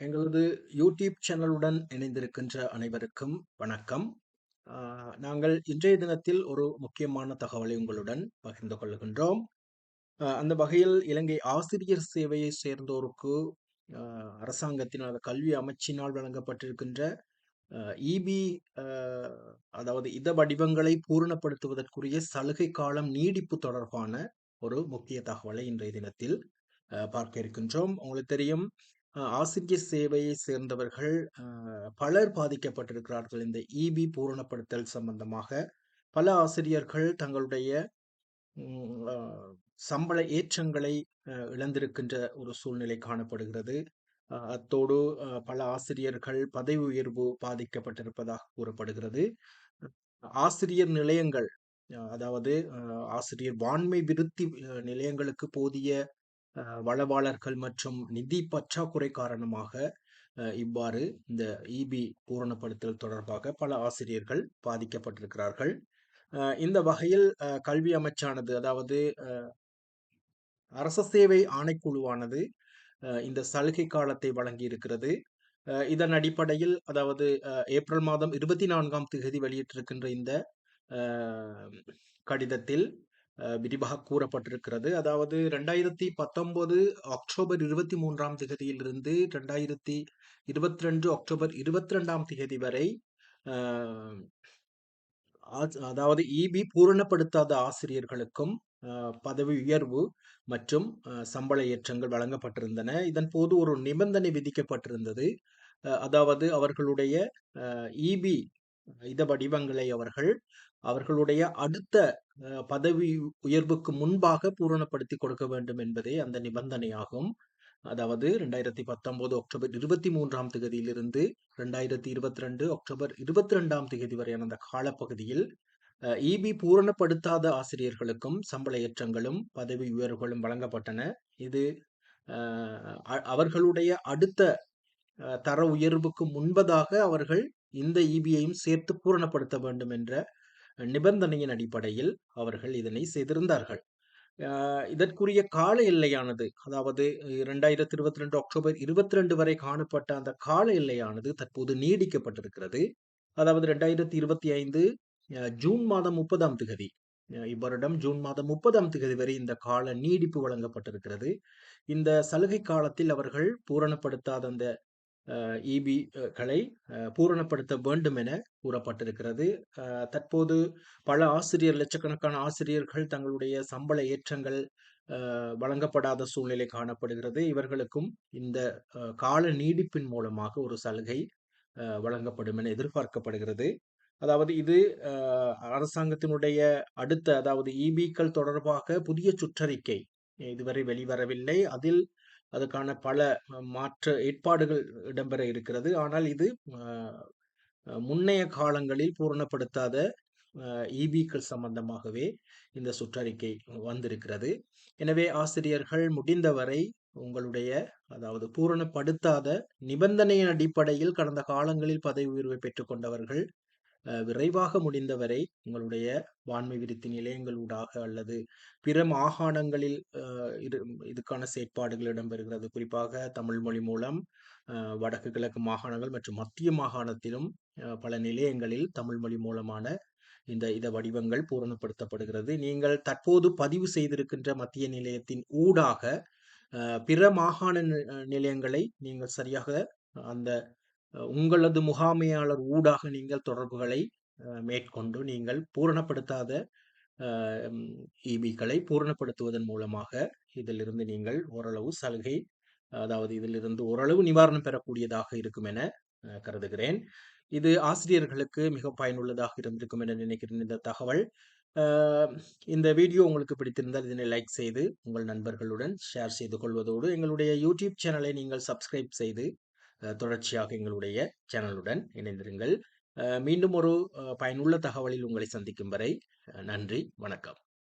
எங்களது யூடியூப் சேனலுடன் இணைந்திருக்கின்ற அனைவருக்கும் வணக்கம். நாங்கள் இன்றைய தினத்தில் ஒரு முக்கியமான தகவலை உங்களுடன் பகிர்ந்து கொள்கின்றோம். அந்த வகையில் இலங்கை ஆசிரியர் சேவையை சேர்ந்தோருக்கு அரசாங்கத்தினால் கல்வி அமைச்சினால் வழங்கப்பட்டிருக்கின்ற இபி அதாவது இத வடிவங்களை பூரணப்படுத்துவதற்குரிய சலுகை காலம் நீடிப்பு தொடர்பான ஒரு முக்கிய தகவலை இன்றைய தினத்தில் பார்க்க இருக்கின்றோம். உங்களுக்கு தெரியும் ஆசிரியர் சேவையை சேர்ந்தவர்கள் பலர் பாதிக்கப்பட்டிருக்கிறார்கள். இந்த இபி பூரணப்படுத்தல் சம்பந்தமாக பல ஆசிரியர்கள் தங்களுடைய சம்பள ஏற்றங்களை இழந்திருக்கின்ற ஒரு சூழ்நிலை காணப்படுகிறது. அத்தோடு பல ஆசிரியர்கள் பதவி உயர்வு பாதிக்கப்பட்டிருப்பதாக கூறப்படுகிறது. ஆசிரியர் நிலையங்கள் அதாவது ஆசிரியர் வான்மை விருத்தி நிலையங்களுக்கு போதிய வளவாளர்கள் மற்றும் நிதி பற்றாக்குறை காரணமாக இவ்வாறு இந்த இபி பூரணப்படுத்தல் தொடர்பாக பல ஆசிரியர்கள் பாதிக்கப்பட்டிருக்கிறார்கள். இந்த வகையில் கல்வி அமைச்சானது அதாவது அரச சேவை ஆணைக்குழுவானது இந்த சலுகை காலத்தை வழங்கியிருக்கிறது. அ இதன் அடிப்படையில் அதாவது ஏப்ரல் மாதம் 24ஆம் திகதி வெளியிட்டிருக்கின்ற இந்த கடிதத்தில் விரிவாக கூறப்பட்டிருக்கிறது. அதாவது 2019 அக்டோபர் 23ஆம் திகதியிலிருந்து 2022 அக்டோபர் 22ஆம் திகதி வரை அதாவது இபி பூரணப்படுத்தாத ஆசிரியர்களுக்கும் பதவி உயர்வு மற்றும் சம்பள ஏற்றங்கள் வழங்கப்பட்டிருந்தன. இதன் போது ஒரு நிபந்தனை விதிக்கப்பட்டிருந்தது. அதாவது அவர்களுடைய இபி இத வடிவங்களை அவர்கள் அவர்களுடைய அடுத்த பதவி உயர்வுக்கு முன்பாக பூரணப்படுத்திக் கொடுக்க வேண்டும் என்பதே அந்த நிபந்தனையாகும். அதாவது 2019 அக்டோபர் இருபத்தி மூன்றாம் தேதியிலிருந்து ரெண்டாயிரத்தி இருபத்தி ரெண்டு அக்டோபர் 22ஆம் திகதி வரையான அந்த காலப்பகுதியில் இபி பூரணப்படுத்தாத ஆசிரியர்களுக்கும் சம்பள ஏற்றங்களும், பதவி உயர்வுகளும் வழங்கப்பட்டன. இது அ அவர்களுடைய அடுத்த தர உயர்வுக்கு முன்பதாக அவர்கள் இந்த ஈபியையும் சேர்த்து பூரணப்படுத்த வேண்டும் என்ற நிபந்தனையின் அடிப்படையில் அவர்கள் இதனை செய்திருந்தார்கள். இதற்குரிய கால எல்லையானது அதாவது 2022 அக்டோபர் 22 வரை காணப்பட்ட அந்த கால எல்லையானது தற்போது நீடிக்கப்பட்டிருக்கிறது. அதாவது ரெண்டாயிரத்து இருபத்தி ஐந்து ஜூன் மாதம் 30ஆம் திகதி இவ்வருடம் ஜூன் மாதம் 30ஆம் திகதி வரை இந்த கால நீடிப்பு வழங்கப்பட்டிருக்கிறது. இந்த சலுகை காலத்தில் அவர்கள் பூரணப்படுத்தாத அந்த அ பூரணப்படுத்த வேண்டும் என கூறப்பட்டிருக்கிறது. தற்போது பல ஆசிரியர் லட்சக்கணக்கான ஆசிரியர்கள் தங்களுடைய சம்பள ஏற்றங்கள் வழங்கப்படாத சூழ்நிலை காணப்படுகிறது. இவர்களுக்கும் இந்த கால நீடிப்பின் மூலமாக ஒரு சலுகை வழங்கப்படும் என எதிர்பார்க்கப்படுகிறது. அதாவது இது அரசாங்கத்தினுடைய அடுத்த அதாவது இபிக்கள் தொடர்பாக புதிய சுற்றறிக்கை இதுவரை வெளிவரவில்லை. அதில் அதற்கான பல மாற்று ஏற்பாடுகள் இடம்பெற இருக்கிறது. ஆனால் இது முன்னைய காலங்களில் பூரணப்படுத்தாத இபிக்கள் சம்பந்தமாகவே இந்த சுற்றறிக்கை வந்திருக்கிறது. எனவே ஆசிரியர்கள் முடிந்தவரை உங்களுடைய அதாவது பூரணப்படுத்தாத நிபந்தனையின் அடிப்படையில் கடந்த காலங்களில் பதவி உயர்வை பெற்றுக்கொண்டவர்கள் விரைவாக முடிந்தவரை உங்களுடைய வான்மை விருத்தி நிலையங்களூடாக அல்லது பிற மாகாணங்களில் இதுக்கான செயற்பாடுகள் இடம்பெறுகிறது. குறிப்பாக தமிழ் மொழி மூலம் வடக்கு கிழக்கு மாகாணங்கள் மற்றும் மத்திய மாகாணத்திலும் பல நிலையங்களில் தமிழ் மொழி மூலமான இந்த இத வடிவங்கள் பூரணப்படுத்தப்படுகிறது. நீங்கள் தற்போது பதிவு செய்திருக்கின்ற மத்திய நிலையத்தின் ஊடாக பிற மாகாண நிலையங்களை நீங்கள் சரியாக அந்த உங்களது முகாமையாளர் ஊடாக நீங்கள் தொடர்புகளை மேற்கொண்டு நீங்கள் பூரணப்படுத்தாத இபிக்களை பூரணப்படுத்துவதன் மூலமாக இதிலிருந்து நீங்கள் ஓரளவு சலுகை அதாவது இதிலிருந்து ஓரளவு நிவாரணம் பெறக்கூடியதாக இருக்கும் என கருதுகிறேன். இது ஆசிரியர்களுக்கு மிக பயனுள்ளதாக இருந்திருக்கும் என நினைக்கிறேன் இந்த தகவல். இந்த வீடியோ உங்களுக்கு பிடித்திருந்தால் இதனை லைக் செய்து உங்கள் நண்பர்களுடன் ஷேர் செய்து கொள்வதோடு எங்களுடைய யூடியூப் சேனலை நீங்கள் சப்ஸ்கிரைப் செய்து தொடர்ச்சியாக எங்களுடைய சேனலுடன் இணைந்திருங்கள். மீண்டும் ஒரு பயனுள்ள தகவலில் உங்களை சந்திக்கும் வரை நன்றி, வணக்கம்.